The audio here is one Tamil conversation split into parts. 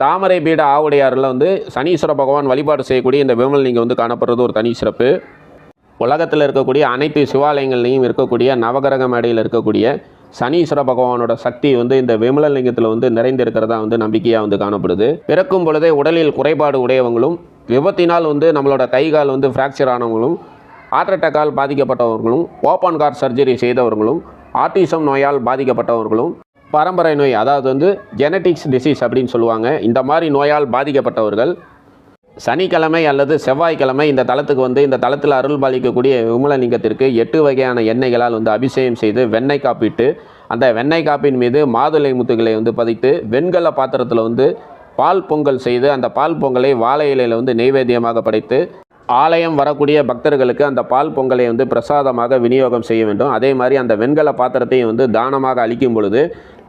தாமரை பீட ஆவுடையாரில் வந்து சனீஸ்வர பகவான் வழிபாடு செய்யக்கூடிய இந்த விமலலிங்கம் வந்து காணப்படுறது ஒரு தனி சிறப்பு. உலகத்தில் இருக்கக்கூடிய அனைத்து சிவாலயங்கள்லையும் இருக்கக்கூடிய நவகிரக மேடையில் இருக்கக்கூடிய சனீஸ்வர பகவானோட சக்தி வந்து இந்த விமலலிங்கத்தில் வந்து நிறைந்திருக்கிறதா வந்து நம்பிக்கையாக வந்து காணப்படுது. பிறக்கும் பொழுதே உடலில் குறைபாடு உடையவங்களும் விபத்தினால் வந்து நம்மளோட கை கால் வந்து ஃப்ராக்சர் ஆனவங்களும் ஹார்ட் அட்டாக்கால் பாதிக்கப்பட்டவர்களும் ஓப்பன் கார் சர்ஜரி செய்தவர்களும் ஆட்டிசம் நோயால் பாதிக்கப்பட்டவர்களும் பரம்பரை நோய் அதாவது வந்து ஜெனட்டிக்ஸ் டிசீஸ் அப்படின்னு சொல்லுவாங்க. இந்த மாதிரி நோயால் பாதிக்கப்பட்டவர்கள் சனிக்கிழமை அல்லது செவ்வாய்க்கிழமை இந்த தளத்துக்கு வந்து இந்த தளத்தில் அருள் பாலிக்கக்கூடிய விமலலிங்கத்திற்கு எட்டு வகையான எண்ணெய்களால் வந்து அபிஷேகம் செய்து வெண்ணெய் காப்பிட்டு அந்த வெண்ணெய் காப்பின் மீது மாதுளை முத்துகளை வந்து பதித்து வெண்கல பாத்திரத்தில் வந்து பால் பொங்கல் செய்து அந்த பால் பொங்கலை வாழை இலையில் வந்து நெய்வேத்தியமாக படைத்து ஆலயம் வரக்கூடிய பக்தர்களுக்கு அந்த பால் பொங்கலை வந்து பிரசாதமாக விநியோகம் செய்ய வேண்டும். அதே மாதிரி அந்த வெண்கல பாத்திரத்தையும் வந்து தானமாக அளிக்கும் பொழுது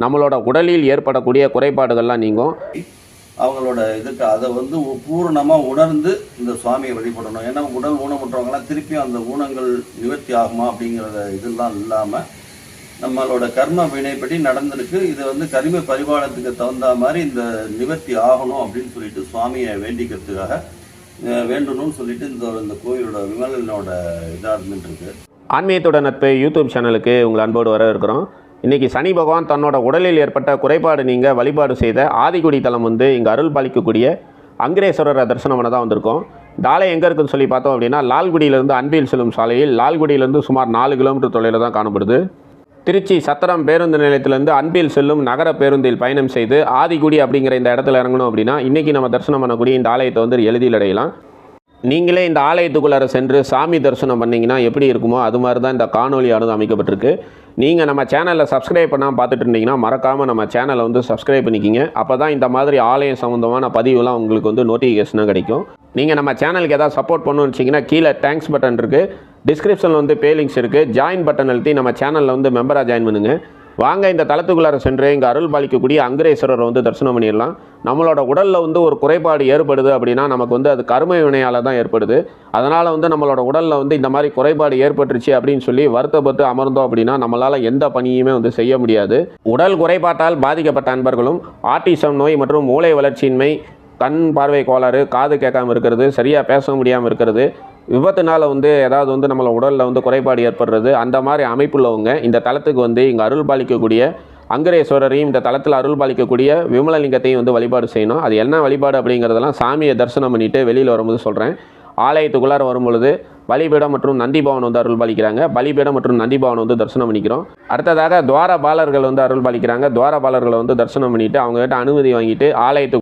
நம்மளோட உடலில் ஏற்படக்கூடிய குறைபாடுகள்லாம் நீங்கும். அவங்களோட இதுக்கு அதை வந்து பூரணமாக உணர்ந்து இந்த சுவாமியை வழிபடணும். ஏன்னா உடல் ஊனமுற்றவங்கலாம் திருப்பியும் அந்த ஊனங்கள் நிவர்த்தி ஆகுமா அப்படிங்கிறத இதெல்லாம் இல்லாமல் நம்மளோட கர்ம வினைப்படி நடந்திருக்கு. இது வந்து கரிம பரிபாலத்துக்கு தகுந்த மாதிரி இந்த நிவர்த்தி ஆகணும் அப்படின்னு சொல்லிட்டு சுவாமியை வேண்டிக்கிறதுக்காக வேண்டணும்னு சொல்லிட்டு இந்த இந்த கோயிலோட விமலனோட இதாக இருந்துட்டு இருக்கு. ஆன்மீகத்தோட நட்பு யூடியூப் சேனலுக்கு உங்கள் அன்போடு வர இருக்கிறோம் இன்றைக்கி சனி பகவான் தன்னோட உடலில் ஏற்பட்ட குறைபாடு நீங்கள் வழிபாடு செய்த ஆதிக்குடி தலம் வந்து இங்கே அருள் பாலிக்கக்கூடிய அங்கிரேஸ்வரரை தரிசனம் பண்ண தான் வந்திருக்கோம். டாலை எங்கே இருக்குன்னு சொல்லி பார்த்தோம் அப்படின்னா லால்குடியிலேருந்து அன்பில் செல்லும் சாலையில் லால்குடியிலேருந்து சுமார் நாலு கிலோமீட்டர் தொலைவில் தான் காணப்படுது. திருச்சி சத்திரம் பேருந்து நிலையத்திலேருந்து அன்பில் செல்லும் நகர பேருந்தில் பயணம் செய்து ஆதிக்குடி அப்படிங்கிற இந்த இடத்துல இறங்கணும் அப்படின்னா இன்றைக்கி நம்ம தரிசனம் பண்ணக்கூடிய இந்த ஆலயத்தை வந்து எளிதில் அடையலாம். நீங்களே இந்த ஆலயத்துக்குள்ளார சென்று சாமி தரிசனம் பண்ணிங்கன்னா எப்படி இருக்குமோ அது மாதிரி தான் இந்த காணொலியானது அமைக்கப்பட்டிருக்கு. நீங்கள் நம்ம சேனலில் சப்ஸ்கிரைப் பண்ணாமல் பார்த்துட்டு இருந்தீங்கன்னா மறக்காமல் நம்ம சேனலை வந்து சப்ஸ்கிரைப் பண்ணிக்கிங்க. அப்போ தான் இந்த மாதிரி ஆலயம் சம்மந்தமான பதிவுலாம் உங்களுக்கு வந்து நோட்டிஃபிகேஷனாக கிடைக்கும். நீங்கள் நம்ம சேனலுக்கு ஏதாவது சப்போர்ட் பண்ணணும்னு வச்சிங்கன்னா கீழே தேங்க்ஸ் பட்டன் இருக்குது டிஸ்கிரிப்ஷனில் வந்து பே லிங்க்ஸ் இருக்குது ஜாயின் பட்டன் அழுத்தி நம்ம சேனலில் வந்து மெம்பராக ஜாயின் பண்ணுங்கள் வாங்க இந்த தளத்துக்குள்ளார சென்று இங்கே அருள் பாலிக்கக்கூடிய அங்கரேஸ்வரரை வந்து தரிசனம் பண்ணிடலாம். நம்மளோட உடலில் வந்து ஒரு குறைபாடு ஏற்படுது அப்படின்னா நமக்கு வந்து அது கருமை வினையால் தான் ஏற்படுது. அதனால் வந்து நம்மளோட உடலில் வந்து இந்த மாதிரி குறைபாடு ஏற்பட்டுருச்சு அப்படின்னு சொல்லி வருத்தப்பட்டு அமர்ந்தோம் அப்படின்னா நம்மளால் எந்த பணியுமே வந்து செய்ய முடியாது. உடல் குறைபாட்டால் பாதிக்கப்பட்ட அன்பர்களும் ஆட்டிசம் நோய் மற்றும் மூளை வளர்ச்சியின்மை கண் பார்வை கோளாறு காது கேட்காம இருக்கிறது சரியாக பேச முடியாமல் இருக்கிறது விபத்துனால் வந்து ஏதாவது வந்து நம்மளை உடலில் வந்து குறைபாடு ஏற்படுறது அந்த மாதிரி அமைப்புள்ளவங்க இந்த தளத்துக்கு வந்து இங்கே அருள் பாலிக்கக்கூடிய அங்கரேஸ்வரரையும் இந்த தளத்தில் அருள் பாலிக்கக்கூடிய விமலலிங்கத்தையும் வந்து வழிபாடு செய்யணும். அது என்ன வழிபாடு அப்படிங்கிறதெல்லாம் சாமியை தரிசனம் பண்ணிட்டு வெளியில் வரும்போது சொல்கிறேன் ஆலயத்துக்குள்ளார வரும்பொழுது பலிபீடம் மற்றும் நந்திபவன் வந்து அருள் பாலிக்கிறாங்க. பலிபீடம் மற்றும் நந்திபவன் வந்து தரிசனம் பண்ணிக்கிறோம். அடுத்ததாக துவாரபாலர்கள் வந்து அருள் பாலிக்கிறாங்க. துவாரபாலர்களை வந்து தரிசனம் பண்ணிவிட்டு அவங்ககிட்ட அனுமதி வாங்கிட்டு ஆலயத்துக்கு